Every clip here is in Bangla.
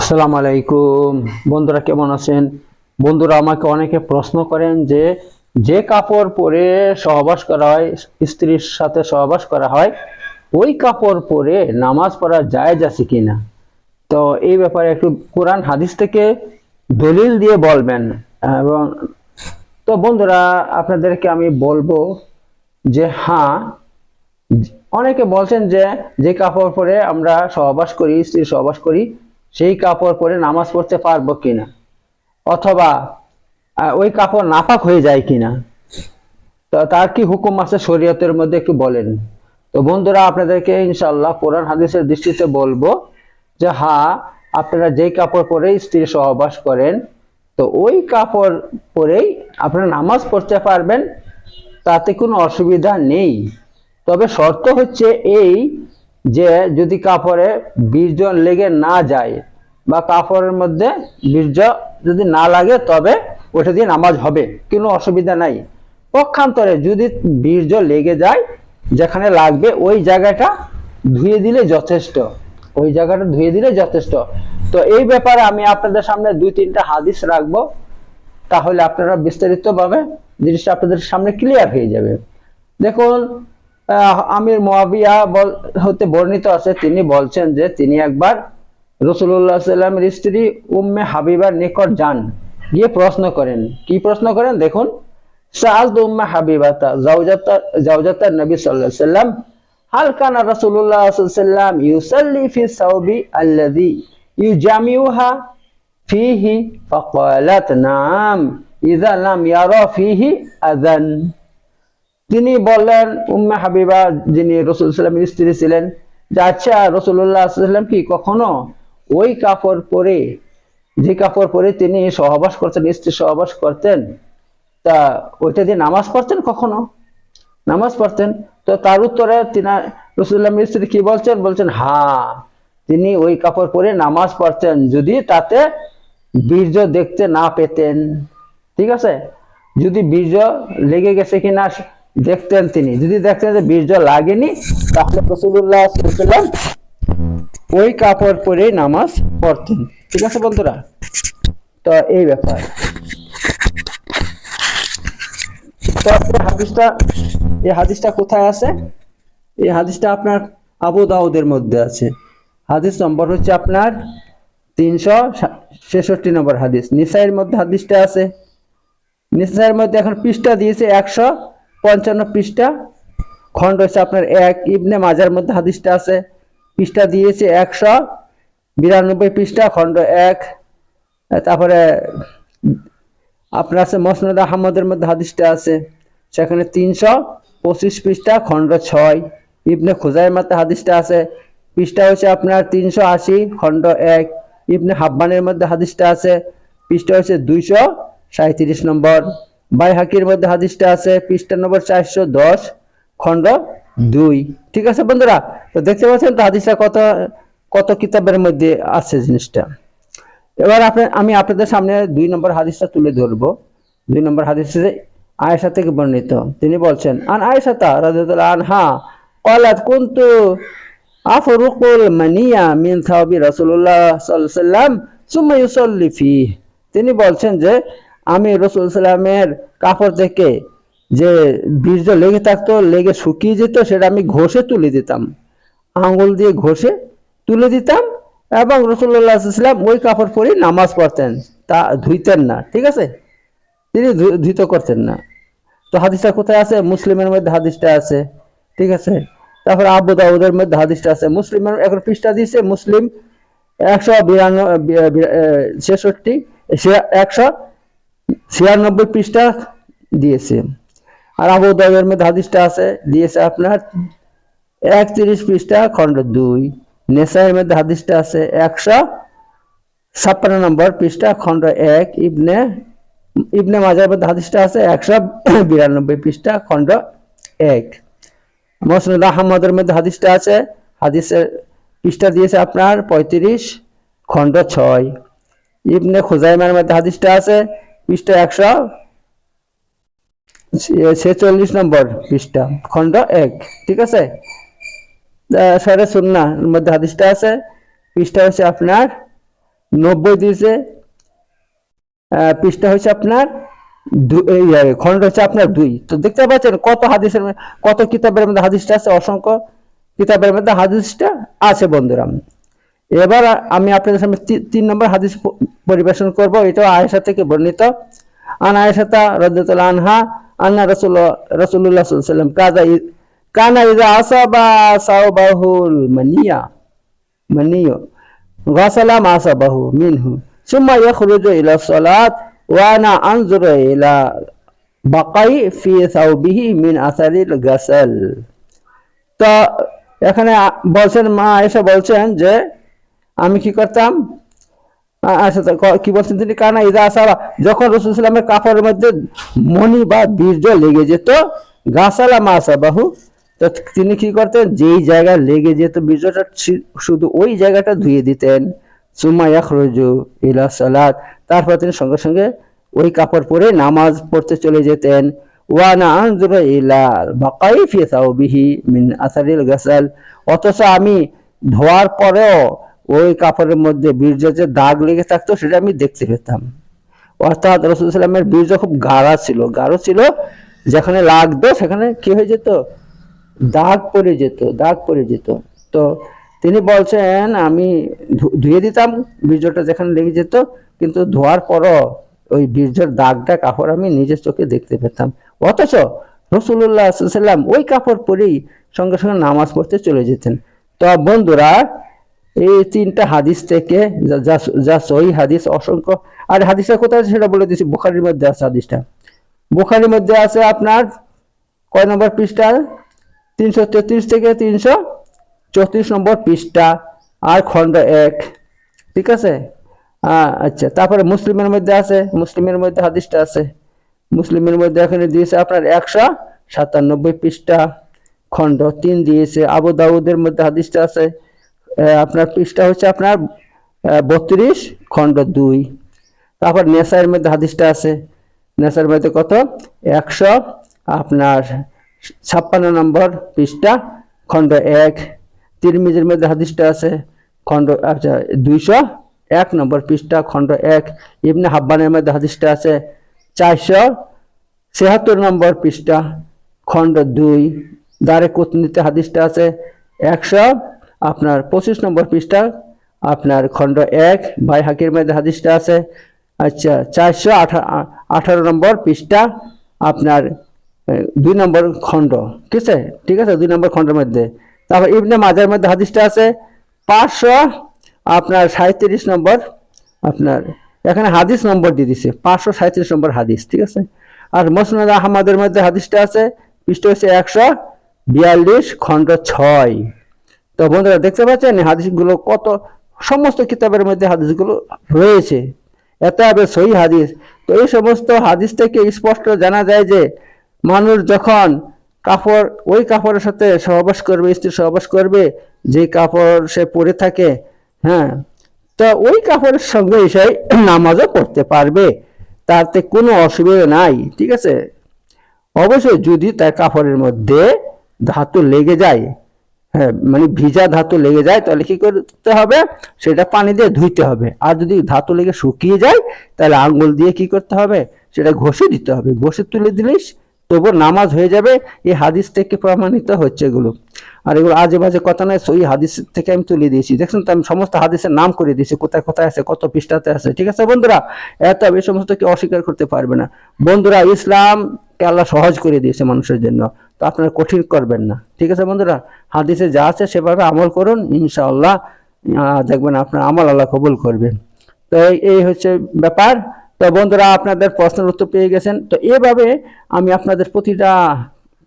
আসসালামু আলাইকুম। বন্ধুরা কেমন আছেন? বন্ধুরা আমাকে অনেকে প্রশ্ন করেন যে যে কাপড় পরে সহবাস করা হয়, স্ত্রীর সাথে সহবাস করা হয়, ওই কাপড় পরে নামাজ পড়া জায়েজ আছে কিনা? তো এই ব্যাপারে একটু কোরআন হাদিস থেকে দলিল দিয়ে বলবেন। এবং তো বন্ধুরা, আপনাদেরকে আমি বলব যে হ্যাঁ অনেকে বলছেন যে যে কাপড় পরে আমরা সহবাস করি, স্ত্রী সহবাস করি সেই কাপড় পরে নামাজ পড়তে পারব কিনা? অথবা ওই কাপড় নাপাক হয়ে যায় কিনা? তার কি হুকুম আছে শরীয়তের মধ্যে একটু বলেন। তো বন্ধুরা, আপনাদেরকে ইনশাল্লাহ কোরআন হাদিসের দৃষ্টিতে বলব যে হ্যাঁ আপনারা যেই কাপড় পরে স্ত্রী সহবাস করেন, তো ওই কাপড় পরেই আপনারা নামাজ পড়তে পারবেন, তাতে কোনো অসুবিধা নেই। তবে শর্ত হচ্ছে এই যে যদি কাপড়ে বীর্য লেগে না যায় বা কাপড়ের মধ্যে বীর্য যদি না লাগে, তবে ওটা দিয়ে নামাজ হবে। কোনো অসুবিধা নাই। পক্ষান্তরে যদি বীর্য লেগে যায়, যেখানে লাগবে ওই জায়গাটা ধুয়ে দিলে যথেষ্ট। ওই জায়গাটা ধুয়ে দিলে যথেষ্ট। তো এই ব্যাপারে আমি আপনাদের সামনে দুই তিনটা হাদিস রাখব। তাহলে আপনারা বিস্তারিতভাবে জিনিসটা আপনাদের সামনে ক্লিয়ার হয়ে যাবে। দেখুন আমির মোয়াবিয়া হতে বর্ণিত আছে। তিনি বলছেন যে তিনি একবার রসুল্লাহ সাল্লামের স্ত্রী উম্মে হাবিবার নিকট যান। গিয়ে প্রশ্ন করেন। কি প্রশ্ন করেন? দেখুন। সাল উম্মে সাল্লাম হাল কানা রাসূলুল্লাহ সাল্লাম সাউবি তিনি বললেন, উম্মে হাবিবা যিনি রসুল সাল্লামের স্ত্রী ছিলেন, যে আচ্ছা রসুল্লাহ সাল্লাম কি কখনো ওই কাপড় পরে, যে কাপড় পরে তিনি সহবাস করতেন, স্ত্রী সহবাস করতেন, তা ওইটা দিয়ে নামাজ পড়তেন কখনো? নামাজ পড়তেন? তো তার উত্তরে তিনি রসুল্লাহ স্ত্রী কি বলছেন? বলছেন হা তিনি ওই কাপড় পরে নামাজ পড়তেন, যদি তাতে বীর্য দেখতে না পেতেন। ঠিক আছে? যদি বীর্য লেগে গেছে কিনা দেখতেন তিনি। যদি দেখতেন যে বীর্য লাগেনি, তাহলে রসুল্লাহ ওই কাপড় পরেই নামাজ পড়তেন। ঠিক আছে বন্ধুরা? তো এই ব্যাপার। তো হাদিসটা, এই হাদিসটা কোথায় আছে? এই হাদিসটা আপনার আবু দাউদের মধ্যে আছে। হাদিস নম্বর হচ্ছে আপনার তিনশো ছেষট্টি নম্বর হাদিস। নিসাইয়ের মধ্যে হাদিসটা আছে। নিসাইয়ের মধ্যে এখন পৃষ্ঠা দিয়েছে একশো পঞ্চান্ন পৃষ্ঠা। খণ্ড হচ্ছে আপনার এক, ইবনে মাজার মধ্যে হাদিসটা আছে। পৃষ্ঠা দিয়েছে একশো বিরানব্বই পৃষ্ঠা, খণ্ড এক। তারপরে আপনার আছে মসনদ আহমদের মধ্যে হাদিসটা আছে। সেখানে তিনশো পঁচিশ পৃষ্ঠা, খণ্ড ছয়। ইবনে খুজাইর মধ্যে হাদিসটা আছে। পৃষ্ঠা হচ্ছে আপনার তিনশো আশি, খণ্ড এক। ইবনে হাব্বানের মধ্যে হাদিসটা আছে। পৃষ্ঠা হচ্ছে দুইশো সাঁত্রিশ নম্বর। বাইহাকির মধ্যে হাদিসটা আছে, পৃষ্ঠা নম্বর চারশো দশ খন্ড দুই। ঠিক আছে বন্ধুরা? তো দেখতে পাচ্ছেন তো হাদিসটা কত কত কিতাবের মধ্যে আছে জিনিসটা। এবার আপনার আমি আপনাদের সামনে দুই নম্বর হাদিসটা তুলে ধরবো। দুই নম্বর হাদিস আয়েশা থেকে বর্ণিত। তিনি বলছেন, আন আয়েশাতা রাজিউল্লাহ আনহা কলাত কুনতু আফরুকুল মানিয়া মিন সাহাবি রাসূলুল্লাহ সাল্লাল্লাহু আলাইহি ওয়াসাল্লাম, সুম্মা ইউসাল্লি ফিহি। তিনি বলছেন যে আমি রসুল সাল্লামের কাপড় থেকে যে বীর্য লেগে থাকতো, লেগে শুকিয়ে যেত, সেটা আমি ঘষে তুলে দিতাম। আঙুল দিয়ে ঘষে তুলে দিতাম এবং রসুল্লাহ সাল্লাম ওই কাপড় পরে নামাজ পড়তেন। তা ধুইতেন না, ঠিক আছে? তিনি ধুইত করতেন না। তো হাদিসটা কোথায় আছে? মুসলিমের মধ্যে হাদিসটা আছে, ঠিক আছে? তারপরে আবু দাউদের মধ্যে হাদিসটা আছে। মুসলিমের এখন পৃষ্ঠা দিয়েছে, মুসলিম একশো বিরানব্বই ছেষট্টি একশো ছিয়ানব্বই পৃষ্ঠা দিয়েছে। আর আবু দাউদের মধ্যে হাদিসটা আছে, দিয়েছে আপনার একত্রিশ পৃষ্ঠা খণ্ড দুই। নেসাইয়ের মধ্যে হাদিসটা আছে একশো ছাপ্পান্ন নম্বর পৃষ্ঠা খণ্ড এক। ইবনে ইবনে মাজার মধ্যে হাদিসটা আছে একশো বিরানব্বই পৃষ্ঠা খণ্ড এক। মসনুদ আহমদের মধ্যে হাদিসটা আছে, হাদিসের পৃষ্ঠা দিয়েছে আপনার পঁয়ত্রিশ খণ্ড ছয়। ইবনে খুজাইমার মধ্যে হাদিসটা আছে পৃষ্ঠা একশো ছেচল্লিশ নম্বর পৃষ্ঠা, খণ্ড এক, ঠিক আছে? সরে সুন্নার মধ্যে হাদিসটা আছে। পৃষ্ঠা হচ্ছে আপনার নব্বই দিয়েছে। পৃষ্ঠা হচ্ছে আপনার খণ্ড হচ্ছে আপনার দুই। তো দেখতে পাচ্ছেন কত হাদিসের কত কিতাবের মধ্যে হাদিসটা আছে? অসংখ্য কিতাবের মধ্যে হাদিসটা আছে বন্ধুরা। এবার আমি আপনাদের সামনে তি- তিন নম্বর হাদিস প- পরিবেশন করব এটাও আয়েশা থেকে বর্ণিত আন আয়েশাতা রাদিয়াল্লাহু আনহা আন্না রাসূলুল্লাহ রাসূলুল্লাহ সাল্লাল্লাহু আলাইহি ওয়াসাল্লাম কাযা ই- কানা ইযা আসাবা সাওবাহুল মানিয়া মানিয়া غسل ما صبه منه ثم يخرج إلى الصلاة وأنا أنظر إلى بقي في ثوبه من أثر الغسل তো এখানে আ- বলছেন মা এসে বলছেন যে আমি কি করতাম? আচ্ছা ক- বলছেন তিনি? কানা ইদা আসাবা যখন রসুল ইসলামের কাপড়ের মধ্যে মণি বা বীর্য লেগে যেত গাছালা মা আসাবাহু, তো তিনি কি করতেন? যেই জায়গায় লেগে যেত বীর্যটা শুধু ওই জায়গাটা ধুয়ে দিতেন। সুমা ইয়াখরুজু ইলা সালাত। তারপর তিনি সঙ্গে সঙ্গে ওই কাপড় পরে নামাজ পড়তে চলে যেতেন। ওয়ানা আনজুরু ইলা বাকাই ফি সাউবিহি মিন আসারিল গাসাল। অথচ আমি ধোয়ার পরেও ওই কাপড়ের মধ্যে বীর্য যে দাগ লেগে থাকতো সেটা আমি দেখতে পেতাম। অর্থাৎ রসুল সাল্লামের বীর্য খুব গাঢ়া ছিল। গাঢ় ছিল, যেখানে লাগতো সেখানে কি হয়ে যেত? দাগ পড়ে যেত, দাগ পড়ে যেত। তো তিনি বলছেন, আমি ধুয়ে দিতাম বীর্যটা যেখানে লেগে যেত, কিন্তু ধোয়ার পরও ওই বীর্যের দাগটা কাপড় আমি নিজের চোখে দেখতে পেতাম। অথচ রসুল্লাহ সাল্লাম ওই কাপড় পরেই সঙ্গে সঙ্গে নামাজ পড়তে চলে যেতেন। তো বন্ধুরা এই তিনটা হাদিস থেকে যা- সহি হাদিস, অসংখ্য। আর হাদিসটা কোথায় আছে সেটা বলে দিচ্ছি বুখারির মধ্যে আছে হাদিসটা। বুখারির মধ্যে আছে আপনার, কয় নম্বর পৃষ্ঠা? তিনশো তেত্রিশ থেকে তিনশো চৌত্রিশ নম্বর পৃষ্ঠা, আর খণ্ড এক। ঠিক আছে? আচ্ছা তারপরে মুসলিমের মধ্যে আছে, মুসলিমের মধ্যে হাদিসটা আছে। মুসলিমের মধ্যে এখানে দিয়েছে আপনার একশো সাতানব্বই পৃষ্ঠা, খণ্ড তিন দিয়েছে, আবু দাউদের মধ্যে হাদিসটা আছে। আপনার পৃষ্ঠা হচ্ছে আপনার বত্রিশ, খণ্ড দুই। তারপর নেশার মধ্যে হাদিসটা আছে। নেশার মধ্যে কত? একশো। আপনার ছাপ্পান্ন নম্বর পৃষ্ঠা, খণ্ড এক। তিরমিজের মধ্যে হাদিসটা আছে, খণ্ড আচ্ছা দুইশো এক নম্বর পৃষ্ঠা, খণ্ড এক। ইবনে হাব্বানের মধ্যে হাদিসটা আছে, চারশো ছিয়াত্তর নম্বর পৃষ্ঠা, খণ্ড দুই। দারে কুতনিতে হাদিসটা আছে, একশো আপনার পঁচিশ নম্বর পৃষ্ঠা, আপনার খণ্ড এক বাই হাকির মধ্যে হাদিসটা আছে। আচ্ছা চারশো আঠারো নম্বর পৃষ্ঠা, আপনার দুই নম্বর খণ্ড, ঠিক আছে? ঠিক আছে, দুই নম্বর খণ্ডের মধ্যে। তারপর ইবনে মাজার মধ্যে হাদিসটা আছে, পাঁচশো, আপনার সাঁত্রিশ নম্বর, আপনার, এখানে হাদিস নম্বর দিয়ে দিছে, পাঁচশো সাঁত্রিশ নম্বর হাদিস, ঠিক আছে? আর মসনাদ আহমদের মধ্যে হাদিসটা আছে, পৃষ্ঠ হচ্ছে একশো বিয়াল্লিশ, খণ্ড ছয়। তো বন্ধুরা, দেখতে পাচ্ছেন হাদিসগুলো কত, সমস্ত কিতাবের মধ্যে হাদিসগুলো রয়েছে। এত আবার সহি হাদিস। তো এই সমস্ত হাদিস থেকে স্পষ্ট জানা যায় যে, মানুষ যখন কাপড় ওই কাপড়ের সাথে সহবাস করবে, স্ত্রী সহবাস করবে, যে কাপড় সে পরে থাকে হ্যাঁ তো ওই কাপড়ের সঙ্গে সে নামাজও পড়তে পারবে। তাতে কোনো অসুবিধা নাই, ঠিক আছে? অবশ্যই যদি তার কাপড়ের মধ্যে ধাতু লেগে যায় হ্যাঁ মানে ভিজা ধাতু লেগে যায়, তাহলে কি করতে হবে? সেটা পানি দিয়ে ধুইতে হবে। আর যদি ধাতু লেগে শুকিয়ে যায়, তাহলে আঙ্গুল দিয়ে কি করতে হবে? সেটা ঘষে দিতে হবে। ঘষে তুলে দিলিস তবু নামাজ হয়ে যাবে, এই হাদিস থেকে প্রমাণিত হচ্ছে এগুলো। আর এগুলো আজে বাজে কথা নয় সই হাদিস থেকে আমি তুলে দিয়েছি। দেখছেন তো, আমি সমস্ত হাদিসের নাম করে দিয়েছি, কোথায় কোথায় আছে, কত পৃষ্ঠাতে আছে, ঠিক আছে বন্ধুরা? এত এই সমস্ত কি অস্বীকার করতে পারবে না। বন্ধুরা ইসলামকে আল্লাহ সহজ করে দিয়েছে মানুষের জন্য, তো আপনারা কঠিন করবেন না, ঠিক আছে বন্ধুরা? হাদিসে যা আছে সেভাবে আমল করুন, ইনশাআল্লাহ দেখবেন আপনার আমল আল্লাহ কবুল করবেন তো এই- এই হচ্ছে ব্যাপার। তো বন্ধুরা, আপনাদের প্রশ্নের উত্তর পেয়ে গেছেন। তো এভাবে আমি আপনাদের প্রতিটা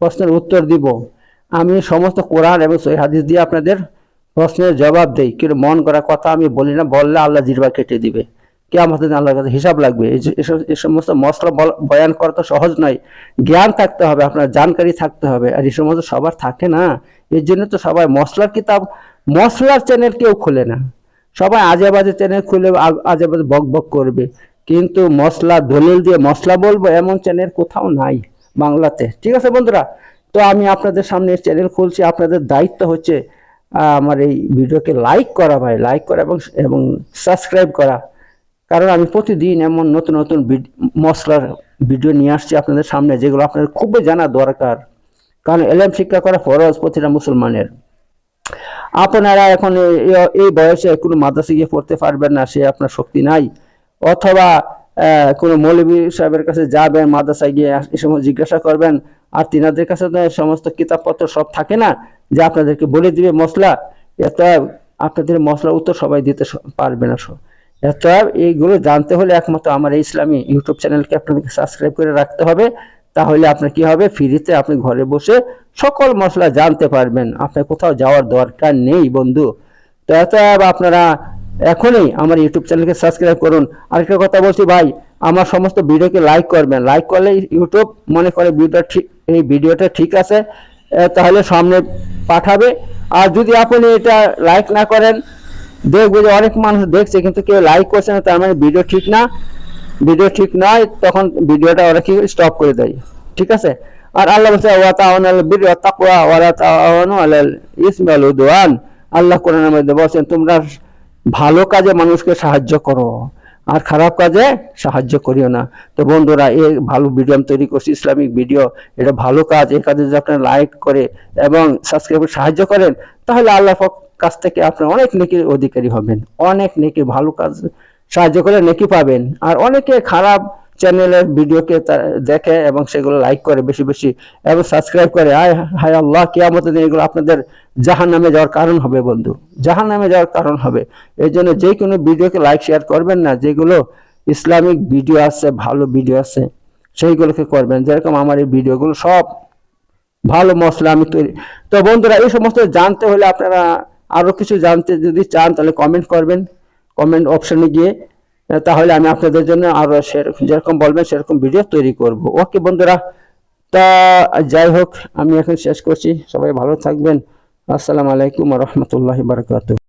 প্রশ্নের উত্তর দিব। আমি সমস্ত কোরআন এবং সহি হাদিস দিয়ে আপনাদের প্রশ্নের জবাব দেই। কিন্তু মন করা কথা আমি বলি না, বললে আল্লাহ জিরবা কেটে দিবে। কে আমাদের আল্লাহর কাছে হিসাব লাগবে। এই সমস্ত মশলা বয়ান করা তো সহজ নয়। জ্ঞান থাকতে হবে, আপনার জানকারি থাকতে হবে। আর এই সমস্ত সবার থাকে না। এর জন্য তো সবাই মশলার কিতাব মশলার চ্যানেল কেউ খোলে না। সবাই আজে বাজে চ্যানেল খুলে আজে বাজে বক বক করবে। কিন্তু মশলা, দলিল দিয়ে মশলা বলব এমন চ্যানেল কোথাও নাই বাংলাতে। ঠিক আছে বন্ধুরা? তো আমি আপনাদের সামনে চ্যানেল খুলছি। আপনাদের দায়িত্ব হচ্ছে আমার এই ভিডিওকে লাইক করা ভাই। লাইক করা এবং এবং সাবস্ক্রাইব করা। কারণ আমি প্রতিদিন এমন নতুন নতুন মশলার ভিডিও নিয়ে আসছি আপনাদের সামনে, যেগুলো আপনাদের খুবই জানা দরকার। কারণ এলএম শিক্ষা করা ফরজ প্রতিটা মুসলমানের। আপনারা এখন এই বয়সে কোনো মাদ্রাসা গিয়ে পড়তে পারবেন না, সে আপনার শক্তি নাই। অথবা কোনো মৌলবী সাহেবের কাছে যাবেন, মাদ্রাসায় গিয়ে এই সময় জিজ্ঞাসা করবেন, আর তিনাদের কাছে তো সমস্ত কিতাবপত্র সব থাকে না, যে আপনাদেরকে বলে দিবে মশলা এত আপনাদের মশলার উত্তর সবাই দিতে পারবে না সব। এত এইগুলো জানতে হলে একমাত্র আমার এই ইসলামী ইউটিউব চ্যানেলকে আপনাদেরকে সাবস্ক্রাইব করে রাখতে হবে, তাহলে আপনার কি হবে? ফ্রিতে আপনি ঘরে বসে সকল মশলা জানতে পারবেন। আপনার কোথাও যাওয়ার দরকার নেই, বন্ধু। তো এত আপনারা এখনই আমার ইউটিউব চ্যানেলকে সাবস্ক্রাইব করুন। আরেকটা কথা বলছি ভাই, আমার সমস্ত ভিডিওকে লাইক করবেন। লাইক করলে ইউটিউব মনে করে ভিডিওটা ঠিক এই ভিডিওটা ঠিক আছে তাহলে সামনে পাঠাবে। আর যদি আপনি এটা লাইক না করেন, দেখবে যে অনেক মানুষ দেখছে, কিন্তু কেউ লাইক করছে না, তার মানে ভিডিও ঠিক না। ভিডিও ঠিক নয়, তখন ভিডিওটা ওরা কি স্টপ করে দেয়। ঠিক আছে? আর আল্লাহ বলছে ওয়া তাআওয়ানু আলাল বিররি ওয়াত তাকওয়া ওয়া উদওয়ান। আল্লাহ কোরআনের মধ্যে বলেন তোমরা ভালো কাজে মানুষকে সাহায্য করো, আর খারাপ কাজে সাহায্য করিও না। তো বন্ধুরা, এই ভালো ভিডিও আমি তৈরি করছি, ইসলামিক ভিডিও এটা ভালো কাজ, এই কাজে যদি আপনারা লাইক করে এবং সাবস্ক্রাইব সাহায্য করেন, তাহলে আল্লাহ কাছ থেকে আপনার অনেক নেকি অধিকারী হবেন, অনেক নেকি ভালো কাজ সাহায্য করে নেকি পাবেন, আর অনেকে খারাপ চ্যানেলের ভিডিওকে দেখে এবং সেগুলো লাইক করে বেশি বেশি এবং সাবস্ক্রাইব করে। আয় হায় আল্লাহ, কেয়ামতের দিন এগুলো আপনাদের জাহান নামে যাওয়ার কারণ হবে বন্ধু। জাহান নামে যাওয়ার কারণ হবে। এই জন্য যে কোনো ভিডিওকে লাইক শেয়ার করবেন না। যেগুলো ইসলামিক ভিডিও আছে, ভালো ভিডিও আছে, সেইগুলোকে করবেন। যেরকম আমার এই ভিডিওগুলো সব ভালো মশলা আমি তৈরি। তো বন্ধুরা, এই সমস্ত জানতে হলে আপনারা আরও কিছু জানতে যদি চান, তাহলে কমেন্ট করবেন। কমেন্ট অপশনে গিয়ে তাহলে আমি আপনাদের জন্য আরও যেরকম বলবেন সেরকম ভিডিও তৈরি করব। ওকে বন্ধুরা, তা যাই হোক, আমি এখন শেষ করছি। সবাই ভালো থাকবেন। আসসালামু আলাইকুম রহমতুল্লাহ বারকাত